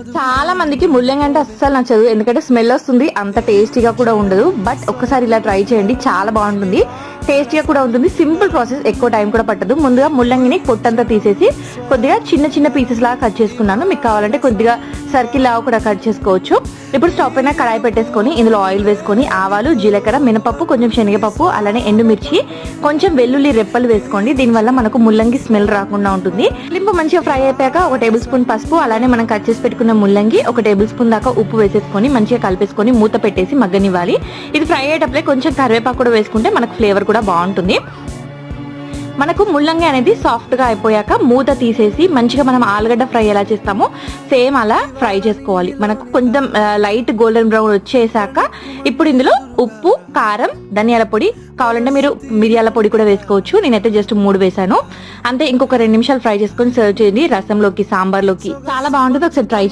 చాలా మందికి ముల్లంగి అంటే అస్సలు నచ్చదు. ఎందుకంటే స్మెల్ వస్తుంది అంత టేస్టీగా కూడా ఉండదు. బట్ ఒక్కసారి ఇలా ట్రై చేయండి చాలా బాగుంటుంది. టేస్టీగా కూడా ఉంటుంది. సింపుల్ ప్రాసెస్ ఎక్కువ టైం కూడా పట్టదు. ముందుగా ముల్లంగిని పొట్టంతా తీసేసి కొద్దిగా చిన్న చిన్న పీసెస్ లాగా కట్ చేసుకున్నాను. మీకు కావాలంటే కొద్దిగా సర్కిల్ లాగా కూడా కట్ చేసుకోవచ్చు. ఇప్పుడు స్టవ్ పైన కడాయి పెట్టేసుకొని ఇందులో ఆయిల్ వేసుకొని ఆవాలు జీలకర్ర మినపప్పు కొంచెం శనగపప్పు అలానే ఎండుమిర్చి కొంచెం వెల్లుల్లి రెప్పలు వేసుకోండి. దీనివల్ల మనకు ముల్లంగి స్మెల్ రాకుండా ఉంటుంది. లింపు మంచిగా ఫ్రై అయిపోయాక ఒక టేబుల్ స్పూన్ పసుపు అలానే మనం కట్ చేసి పెట్టుకున్న ముల్లంగి ఒక టేబుల్ స్పూన్ దాకా ఉప్పు వేసేసుకొని మంచిగా కలిపేసుకొని మూత పెట్టేసి మగ్గనివ్వాలి. ఇది ఫ్రై అయ్యేటప్పుడే కొంచెం కరివేపాకు కూడా వేసుకుంటే మనకు ఫ్లేవర్ కూడా బాగుంటుంది. మనకు ముల్లంగి అనేది సాఫ్ట్గా అయిపోయాక మూత తీసేసి మంచిగా మనం ఆలుగడ్డ ఫ్రై ఎలా చేస్తామో సేమ్ అలా ఫ్రై చేసుకోవాలి. మనకు కొంచెం లైట్ గోల్డెన్ బ్రౌన్ వచ్చేసాక ఇప్పుడు ఇందులో ఉప్పు కారం ధనియాల పొడి కావాలంటే మీరు మిరియాల పొడి కూడా వేసుకోవచ్చు. నేనైతే జస్ట్ మూడు వేసాను అంతే ఇంకొక రెండు నిమిషాలు ఫ్రై చేసుకొని సర్వ్ చేయండి. రసంలోకి సాంబార్లోకి. చాలా బాగుంటుంది. ఒకసారి ట్రై చేయండి.